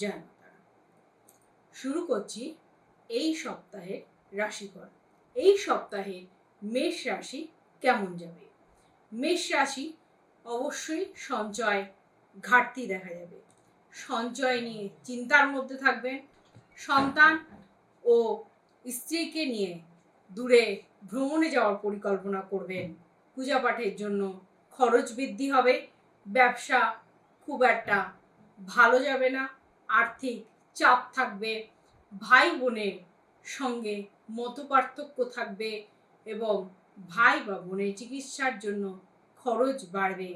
জয় মাতারা শুরু করছি এই সপ্তাহের রাশিফল। এই সপ্তাহে মেষ রাশি কেমন যাবে? মেষ রাশি অবশ্যই সঞ্চয় ঘাটতি দেখা যাবে। সঞ্চয় নিয়ে চিন্তার মধ্যে থাকবেন। সন্তান ও স্ত্রীকে নিয়ে দূরে ভ্রমণে যাওয়ার পরিকল্পনা করবেন। পূজা পাঠের জন্য খরচ বৃদ্ধি হবে। ব্যবসা খুব একটা ভালো যাবে না। আর্থিক চাপ থাকবে ভাই বোনের সঙ্গে মতপার্থক্য থাকবে এবং ভাই বা বোনের চিকিৎসার জন্য খরচ বাড়বে।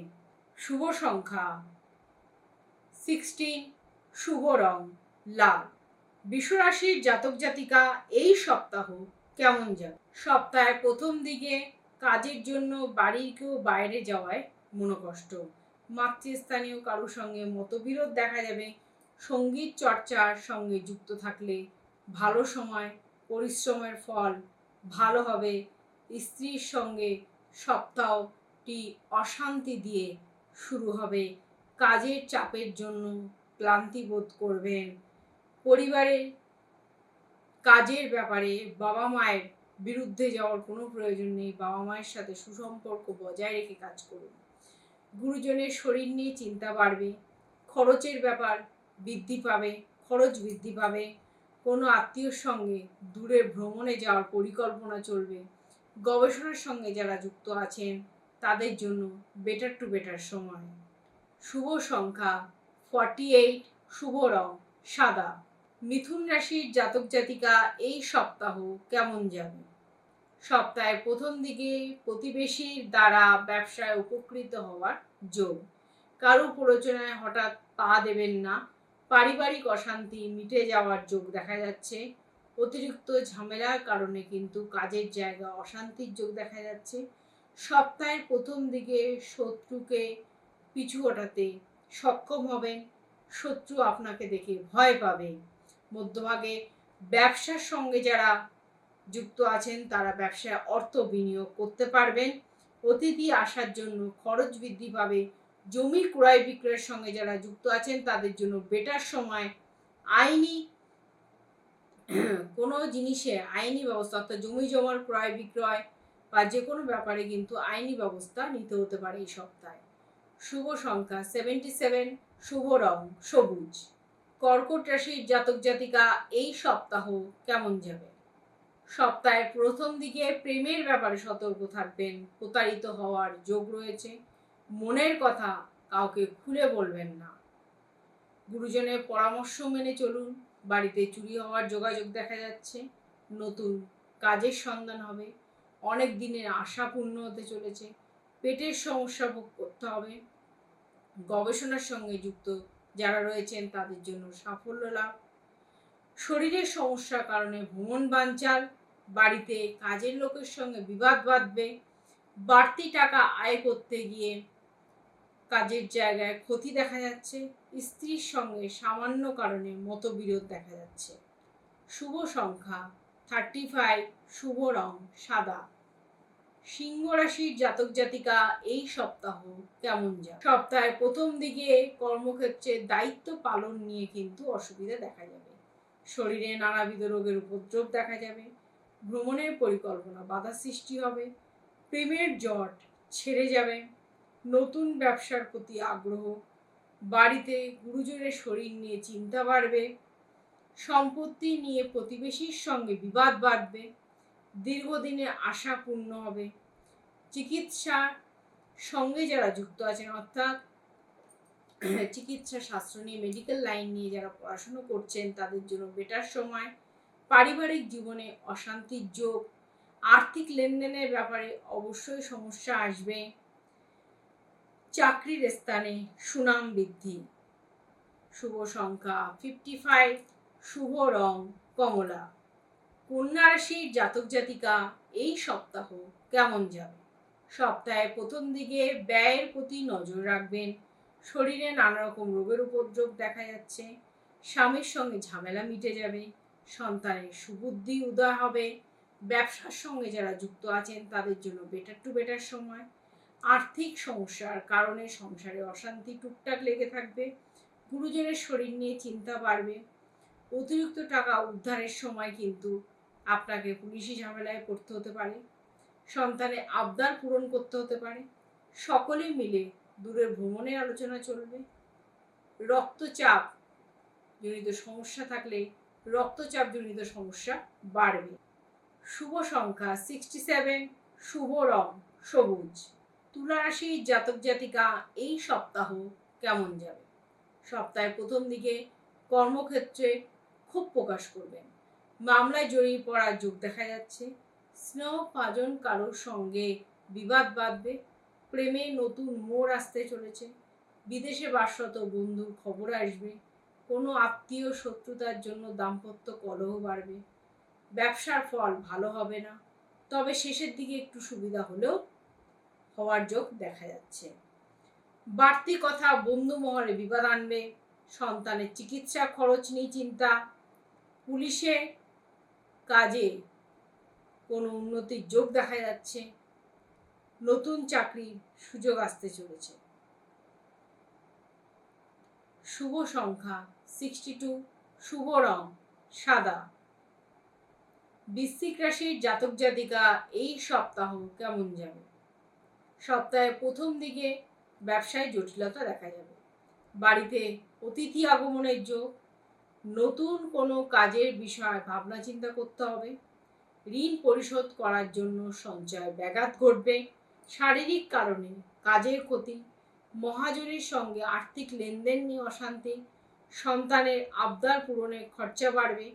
শুভ সংখ্যা সিক্সটিন শুভ রং, লাল। বিশ্বরাশির জাতক জাতিকা, এই সপ্তাহ কেমন যাবে সপ্তাহের প্রথম দিকে কাজের জন্য বাড়ির কেউ বাইরে যাওয়ায় মনোকষ্ট। মাতৃস্থানীয় কারোর সঙ্গে মতবিরোধ দেখা যাবে সংগীত চর্চার সঙ্গে যুক্ত থাকলে ভালো সময়, পরিশ্রমের ফল ভালো হবে। স্ত্রীর সঙ্গে সপ্তাহটি অশান্তি দিয়ে শুরু হবে। কাজের চাপের জন্য ক্লান্তি বোধ করবেন। পরিবারের কাজের ব্যাপারে বাবা মায়ের বিরুদ্ধে যাওয়ার কোনো প্রয়োজন নেই। বাবা মায়ের সাথে সুসম্পর্ক বজায় রেখে কাজ করুন। গুরুজনের শরীর নিয়ে চিন্তা বাড়বে। খরচের ব্যাপার বৃদ্ধি পাবে, খরচ বৃদ্ধি পাবে, কোনো আত্মীয়র সঙ্গে দূরে ভ্রমণে যাওয়ার পরিকল্পনা চলবে। গবেষণার সঙ্গে যারা যুক্ত আছেন, তাদের জন্য বেটার টু বেটার সময়। শুভ সংখ্যা ফর্টি এইট শুভ রং, সাদা। মিথুন রাশির জাতক জাতিকা এই সপ্তাহ কেমন যাবে? সপ্তাহের প্রথম দিকে প্রতিবেশীর দ্বারা ব্যবসায় উপকৃত হওয়ার যোগ। কারও প্ররোচনায় হঠাৎ পা দেবেন না পারিবারিক অশান্তি মিটে যাওয়ার যোগ দেখা যাচ্ছে। অতিরিক্ত ঝামেলার কারণে কিন্তু কাজের জায়গা অশান্তির যোগ দেখা যাচ্ছে। সপ্তাহের প্রথম দিকে শত্রুকে পিছু হটাতে সক্ষম হবেন শত্রু আপনাকে দেখে ভয় পাবে। মধ্যভাগে ব্যবসার সঙ্গে যারা যুক্ত আছেন, তারা ব্যবসায় অর্থ বিনিয়োগ করতে পারবেন। অতিথি আসার জন্য খরচ বৃদ্ধি পাবে জমি ক্রয় বিক্রয়ের সঙ্গে যারা যুক্ত আছেন, তাদের জন্য বেটার সময়। আইনি কোনো জিনিসে আইনি ব্যবস্থা, অর্থাৎ জমি জমার ক্রয় বিক্রয় বা যে কোনো ব্যাপারে কিন্তু আইনি ব্যবস্থা নিতে হতে পারে এই সপ্তাহে। শুভ সংখ্যা সেভেন্টি সেভেন শুভ রং সবুজ। কর্কট রাশির জাতক জাতিকা, এই সপ্তাহ কেমন যাবে? সপ্তাহের প্রথম দিকে প্রেমের ব্যাপারে সতর্ক থাকবেন। প্রতারিত হওয়ার যোগ রয়েছে। মনের কথা কাউকে খুলে বলবেন না। গুরুজনের পরামর্শ মেনে চলুন, বাড়িতে চুরি হওয়ার যোগাযোগ দেখা যাচ্ছে, নতুন কাজের সন্ধান হবে, অনেক দিনের আশা পূর্ণ হতে চলেছে, পেটের সমস্যা ভোগ করতে হবে। গবেষণার সঙ্গে যুক্ত যারা রয়েছেন তাদের জন্য সাফল্য লাভ। শরীরের সমস্যার কারণে ভ্রমণ বাঞ্চাল, বাড়িতে কাজের লোকের সঙ্গে বিবাদ বাঁধবে, বাড়তি টাকা আয় করতে গিয়ে কাজের জায়গায় ক্ষতি দেখা যাচ্ছে, স্ত্রীর সঙ্গে সামান্য কারণে মতবিরোধ দেখা যাচ্ছে। শুভ সংখ্যা থার্টি ফাইভ শুভ রং, সাদা। সিংহ রাশির জাতক জাতিকা এই সপ্তাহ কেমন যায় সপ্তাহের প্রথম দিকে কর্মক্ষেত্রে দায়িত্ব পালন নিয়ে কিন্তু অসুবিধা দেখা যাবে। শরীরে নানাবিধ রোগের উপদ্রব দেখা যাবে। ভ্রমণের পরিকল্পনা বাধা সৃষ্টি হবে। প্রেমের জট ছেড়ে যাবে। নতুন ব্যবসার প্রতি আগ্রহ, বাড়িতে গুরুজনের শরীর নিয়ে চিন্তা বাড়বে, সম্পত্তি নিয়ে প্রতিবেশীর সঙ্গে বিবাদ বাড়বে, দীর্ঘদিনে আশা পূর্ণ হবে, চিকিৎসা সঙ্গে যারা যুক্ত আছেন, অর্থাৎ চিকিৎসা শাস্ত্র নিয়ে মেডিকেল লাইন নিয়ে যারা পড়াশুনো করছেন, তাদের জন্য বেটার সময়, পারিবারিক জীবনে অশান্তির যোগ, আর্থিক লেনদেনের ব্যাপারে অবশ্যই সমস্যা আসবে। চাকরির স্থানে সুনাম বৃদ্ধি। শুভ সংখ্যা ফিফটি ফাইভ শুভ রং কমলা। কন্যা রাশির জাতক জাতিকা, এই সপ্তাহ কেমন যাবে? সপ্তাহের প্রথম দিকে ব্যয়ের প্রতি নজর রাখবেন। শরীরে নানা রকম রোগের উপদ্রব দেখা যাচ্ছে। স্বামীর সঙ্গে ঝামেলা মিটে যাবে। সন্তানের সুবুদ্ধি উদয় হবে। ব্যবসার সঙ্গে যারা যুক্ত আছেন, তাদের জন্য বেটার টু বেটার সময়। আর্থিক সমস্যার কারণে সংসারে অশান্তি টুকটাক লেগে থাকবে, গুরুজনের শরীর নিয়ে চিন্তা বাড়বে, অতিরিক্ত টাকা উদ্ধারের সময় কিন্তু আপনাকে পুলিশি ঝামেলায় পড়তে হতে পারে, সন্তানের আবদার পূরণ করতে হতে পারে, সকলে মিলে দূরের ভ্রমণের আলোচনা চলবে, রক্তচাপ জনিত সমস্যা থাকলে রক্তচাপ জনিত সমস্যা বাড়বে। শুভ সংখ্যা সিক্সটি সেভেন শুভ রং, সবুজ। তুলা রাশির জাতক, জাতিকা, এই সপ্তাহ কেমন যাবে? সপ্তাহের প্রথম দিকে কর্মক্ষেত্রে খুব প্রকাশ করবেন মামলায় জড়িয়ে পড়ার যোগ দেখা যাচ্ছে। স্নেহ পাজন কারোর সঙ্গে বিবাদ বাঁধবে। প্রেমে নতুন মোড় আসতে চলেছে। বিদেশে বাসরত বন্ধুর খবর আসবে। কোনো আত্মীয় শত্রুতার জন্য দাম্পত্য কলহ বাড়বে। ব্যবসার ফল ভালো হবে না। তবে শেষের দিকে একটু সুবিধা হলেও হওয়ার যোগ দেখা যাচ্ছে। বাড়তি কথা বন্ধু মহলে বিবাদ আনবে, সন্তানের চিকিৎসা খরচ নিয়ে চিন্তা, পুলিশে কাজে কোনো উন্নতির যোগ দেখা যাচ্ছে, নতুন চাকরির সুযোগ আসতে চলেছে। শুভ সংখ্যা সিক্সটি টু শুভ রং সাদা। বৃশ্চিক রাশির জাতক জাতিকা এই সপ্তাহ কেমন যাবে? সপ্তাহের প্রথম দিকে ব্যবসায় জটিলতা দেখা যাবে। বাড়িতে অতিথি আগমনের যোগ, নতুন কোনো কাজের বিষয় ভাবনা চিন্তা করতে হবে, ঋণ পরিশোধ করার জন্য সঞ্চয় ব্যাঘাত ঘটবে, শারীরিক কারণে কাজের ক্ষতি, মহাজনের সঙ্গে আর্থিক লেনদেন নিয়ে অশান্তি, সন্তানের আবদার পূরণে খরচা বাড়বে,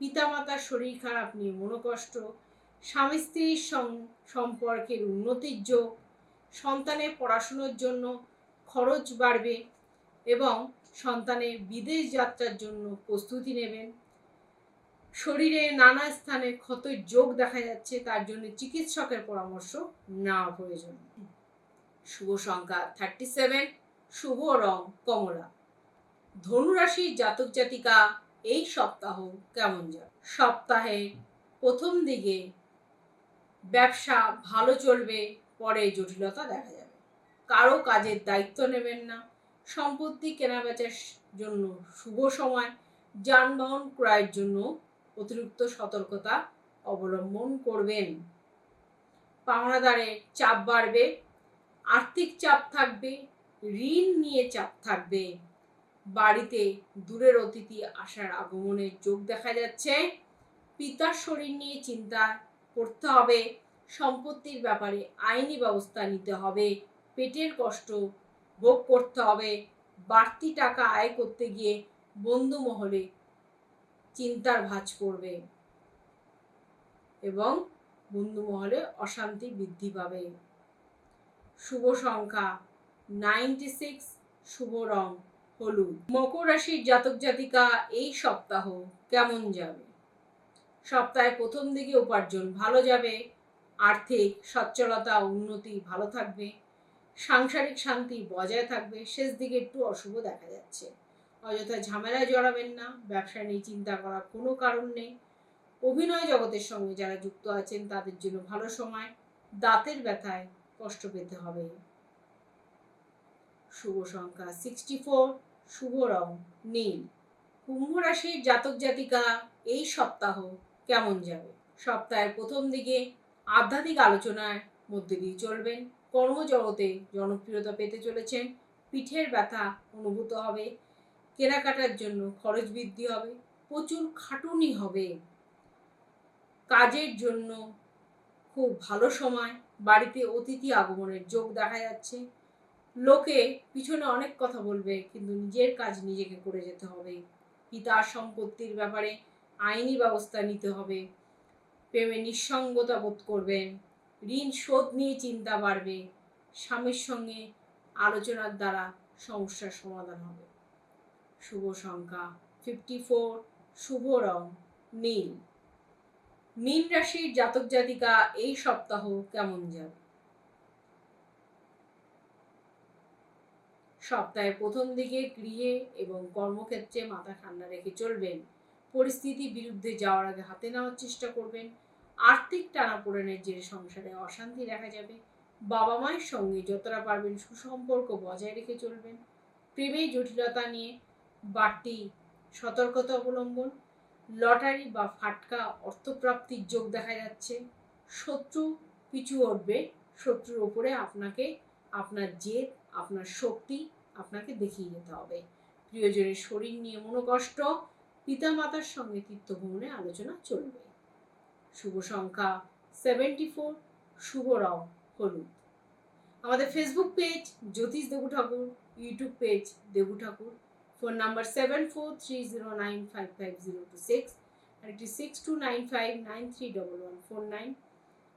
পিতামাতার শরীর খারাপ নিয়ে মনোকষ্ট, স্বামী স্ত্রীর সম্পর্কের উন্নতির যোগ সন্তানের পড়াশুনোর জন্য খরচ বাড়বে এবং সন্তানের বিদেশ যাত্রার জন্য প্রস্তুতি নেবেন। শরীরে নানা স্থানে ক্ষতের যোগ দেখা যাচ্ছে, তার জন্য চিকিৎসকের পরামর্শ নেওয়া প্রয়োজন। শুভ সংখ্যা থার্টি সেভেন শুভ রং কমলা। ধনুরাশির জাতক জাতিকা, এই সপ্তাহ কেমন যাবে? সপ্তাহে প্রথম দিকে ব্যবসা ভালো চলবে পরে জটিলতা দেখা যাবে। কারও কাজের দায়িত্ব নেবেন না। সম্পত্তি কেনাবেচার জন্য শুভ সময়। যানবাহন ক্রয়ের জন্য অতিরিক্ত সতর্কতা অবলম্বন করবেন। পাওনাদারের চাপ বাড়বে। আর্থিক চাপ থাকবে। ঋণ নিয়ে চাপ থাকবে। বাড়িতে দূরের অতিথি আসার আগমনের যোগ দেখা যাচ্ছে। পিতার শরীর নিয়ে চিন্তা করতে হবে। সম্পত্তির ব্যাপারে আইনি ব্যবস্থা নিতে হবে। পেটের কষ্ট ভোগ করতে হবে। বাড়তি টাকা আয় করতে গিয়ে বন্ধু মহলে চিন্তার ভাঁজ পড়বে এবং বন্ধু মহলে অশান্তি বৃদ্ধি পাবে। শুভ সংখ্যা নাইনটি সিক্স, শুভ রং হলুদ। মকর রাশির জাতক জাতিকা এই সপ্তাহ কেমন যাবে? সপ্তাহে প্রথম দিকে উপার্জন ভালো যাবে। আর্থিক সচ্ছলতা, উন্নতি ভালো থাকবে, সাংসারিক শান্তি বজায় থাকবে, শেষ দিকে একটু অশুভ দেখা যাচ্ছে। অযথা ঝামেলায় জড়াবেন না, ব্যবসা নিয়ে চিন্তা করার কোনো কারণ নেই। অভিনয় জগতের সঙ্গে যারা যুক্ত আছেন, তাদের জন্য ভালো সময়, দাঁতের ব্যথায় কষ্ট পেতে হবে। শুভ সংখ্যা সিক্সটি ফোর শুভ রং নীল। কুম্ভ রাশির জাতক জাতিকা এই সপ্তাহ কেমন যাবে? সপ্তাহের প্রথম দিকে আধ্যাত্মিক আলোচনার মধ্যে দিয়ে চলবেন। কর্মজগতে জনপ্রিয়তা পেতে চলেছেন। পিঠের ব্যথা অনুভূত হবে। কেনাকাটার জন্য খরচ বৃদ্ধি হবে। প্রচুর খাটুনি হবে। কাজের জন্য খুব ভালো সময়। বাড়িতে অতিথি আগমনের যোগ দেখা যাচ্ছে। লোকে পিছনে অনেক কথা বলবে, কিন্তু নিজের কাজ নিজেকে করে যেতে হবে। পিতার সম্পত্তির ব্যাপারে আইনি ব্যবস্থা নিতে হবে। প্রেমে নিঃসঙ্গতা বোধ করবেন। ঋণ শোধ নিয়ে চিন্তা বাড়বে। স্বামীর সঙ্গে আলোচনার দ্বারা সমস্যার সমাধান হবে। শুভ সংখ্যা ফিফটি ফোর শুভ রং, নীল। মীন রাশির জাতক জাতিকা এই সপ্তাহ কেমন যাবে? সপ্তাহের প্রথম দিকে গৃহে এবং কর্মক্ষেত্রে মাথা ঠান্ডা রেখে চলবেন। পরিস্থিতি বিরুদ্ধে যাওয়ার আগে হাতে নেওয়ার চেষ্টা করবেন। আর্থিক টানাপোড়েনের জেরে সংসারে অশান্তি দেখা যাবে। বাবা মায়ের সঙ্গে যতটা পারবেন সুসম্পর্ক বজায় রেখে চলবেন। প্রেমে জটিলতা নিয়ে বাড়তি সতর্কতা অবলম্বন। লটারি বা ফাটকা অর্থপ্রাপ্তির যোগ দেখা যাচ্ছে। শত্রু পিছু উঠবে শত্রুর ওপরে আপনাকে, আপনার জেদ, আপনার শক্তি আপনাকে দেখিয়ে যেতে হবে। প্রিয়জনের শরীর নিয়ে মনোকষ্ট পিতামাতার সঙ্গে তীর্থভ্রমণে আলোচনা চলবে। শুভ সংখ্যা সেভেন্টি ফোর শুভ রং হলুদ। আমাদের Facebook page Jyotish Debu Thakur YouTube page Debu Thakur. Phone number seven four three zero nine five five zero two six আর একটি six two nine five nine three double one four nine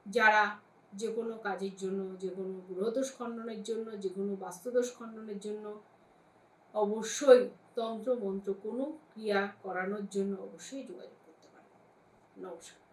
যারা যে কোনো কাজের জন্য যে কোনো গ্রহদোষ খণ্ডনের জন্য যে কোনো বাস্তুদোষ খণ্ডনের জন্য অবশ্যই তন্ত্র মন্ত্র কোনো ক্রিয়া করানোর জন্য অবশ্যই যোগাযোগ করতে পারেন নমস্কার।